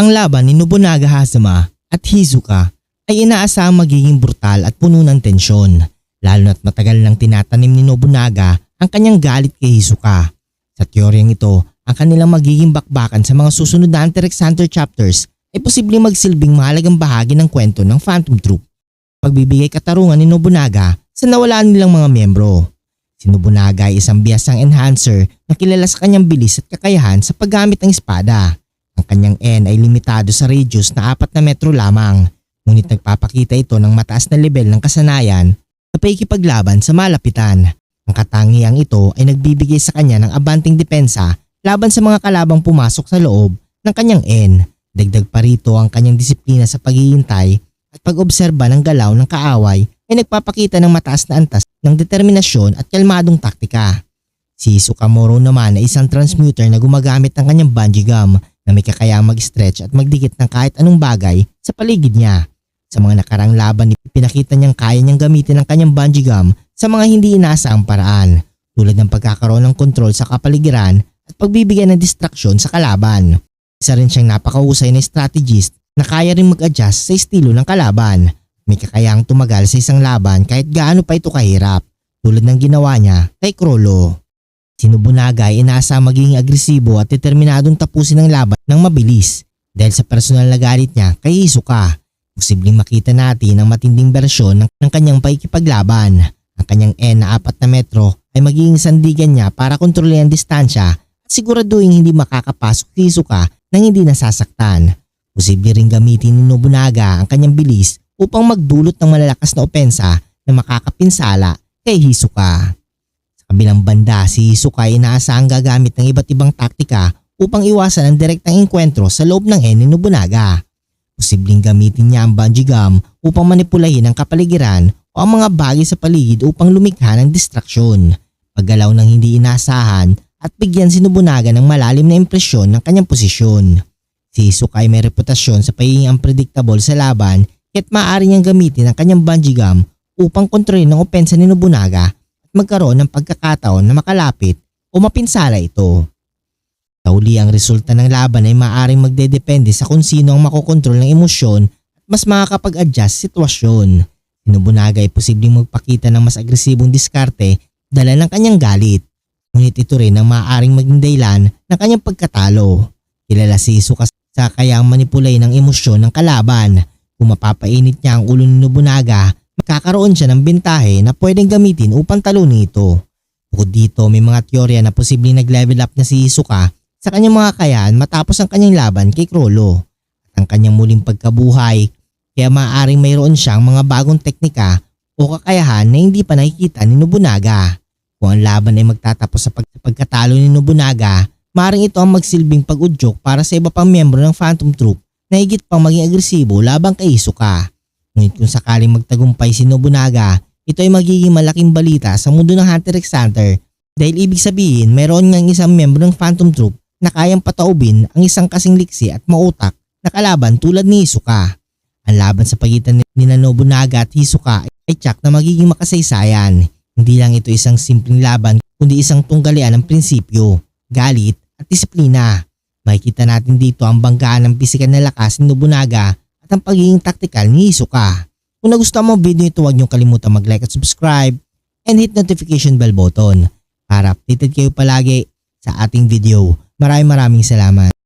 Ang laban ni Nobunaga Hazama at Hizuka ay inaasahang magiging brutal at puno ng tensyon lalo na't matagal nang tinatanim ni Nobunaga ang kanyang galit kay Hizuka. Sa teoryang ito, ang kanilang magiging bakbakan sa mga susunod na Hunter chapters ay posibleng magsilbing mahalagang bahagi ng kwento ng Phantom Troop. Pagbibigay katarungan ni Nobunaga sa nawalaan nilang mga miyembro. Si Nobunaga ay isang biyasang enhancer na kilala sa kanyang bilis at kakayahan sa paggamit ng espada. Ang kanyang N ay limitado sa radius na 4 na metro lamang, ngunit nagpapakita ito ng mataas na level ng kasanayan sa paikipaglaban sa malapitan. Ang katangiang ito ay nagbibigay sa kanya ng abanting depensa laban sa mga kalabang pumasok sa loob ng kanyang N. Dagdag pa rito ang kanyang disiplina sa paghihintay at pag-obserba ng galaw ng kaaway ay nagpapakita ng mataas na antas ng determinasyon at kalmadong taktika. Si Sukamoro naman ay isang transmuter na gumagamit ng kanyang bungee gum na may kakayang mag-stretch at magdikit ng kahit anong bagay sa paligid niya. Sa mga nakarang laban, pinakita niyang kaya niyang gamitin ang kanyang bungee gum sa mga hindi inaasahang paraan tulad ng pagkakaroon ng kontrol sa kapaligiran at pagbibigay ng distraksyon sa kalaban. Isa rin siyang napakahusay na strategist na kaya rin mag-adjust sa estilo ng kalaban. May kakayang tumagal sa isang laban kahit gaano pa ito kahirap tulad ng ginawa niya kay Krollo. Si Nobunaga ay inaasa magiging agresibo at determinadong tapusin ang laban ng mabilis dahil sa personal na galit niya kay Hisoka. Posibleng makita natin ang matinding bersyon ng, ng kanyang paikipaglaban. Ang kanyang N na 4 na metro ay magiging sandigan niya para kontrolin ang distansya at siguraduhin hindi makakapasok si Hisoka nang hindi nasasaktan. Posible ring gamitin ni Nobunaga ang kanyang bilis upang magdulot ng malalakas na opensa na makakapinsala kay Hisoka. Kabilang banda, si Hisoka ay inaasahang gagamit ng iba't ibang taktika upang iwasan ang direktang engkwentro sa loob ng N ni Nobunaga. Posibleng gamitin niya ang bungee gum upang manipulahin ang kapaligiran o ang mga bagay sa paligid upang lumikha ng distraksyon, paggalaw ng hindi inaasahan at bigyan si Nobunaga ng malalim na impresyon ng kanyang posisyon. Si Hisoka ay may reputasyon sa pagiging unpredictable sa laban kaya't maaari niyang gamitin ang kanyang bungee gum upang kontrolin ang opensa ni Nobunaga magkaroon ng pagkakataon na makalapit o mapinsala ito. Sa uli ang resulta ng laban ay maaaring magdedepende sa kung sino ang makokontrol ng emosyon at mas makakapag-adjust sitwasyon. Si Nobunaga ay posibleng magpakita ng mas agresibong diskarte dala ng kanyang galit. Ngunit ito rin ang maaaring maging dahilan ng kanyang pagkatalo. Kilala si Isuka sa kayang manipulay ng emosyon ng kalaban. Kung mapapainit niya ang ulo ni Nobunaga, magkakaroon siya ng bentahe na pwedeng gamitin upang talunin ito. Bukod dito, may mga teorya na posibleng nag-level up na si Isuka sa kanyang mga kayaan matapos ang kanyang laban kay Krollo at ang kanyang muling pagkabuhay kaya maaaring mayroon siyang mga bagong teknika o kakayahan na hindi pa nakikita ni Nobunaga. Kung ang laban ay magtatapos sa pag- pagkatalo ni Nobunaga, maaaring ito ang magsilbing pag-udyok para sa iba pang miyembro ng Phantom Troop na higit pang maging agresibo labang kay Hisoka. Ngunit kung sakaling magtagumpay si Nobunaga, ito ay magiging malaking balita sa mundo ng Hunter x Hunter dahil ibig sabihin mayroon ngang isang miyembro ng Phantom Troop na kayang pataubin ang isang kasing liksi at mautak na kalaban tulad ni Hisoka. Ang laban sa pagitan ni na Nobunaga at Hisoka ay tsak na magiging makasaysayan. Hindi lang ito isang simpleng laban kundi isang tunggalian ng prinsipyo, galit at disiplina. Makikita natin dito ang banggaan ng pisikal na lakas ni Nobunaga ang pagiging taktikal ni Hisoka. Kung nagustuhan mo ang video ito huwag niyong kalimutan mag-like at subscribe and hit notification bell button para updated kayo palagi sa ating video. Maraming maraming salamat.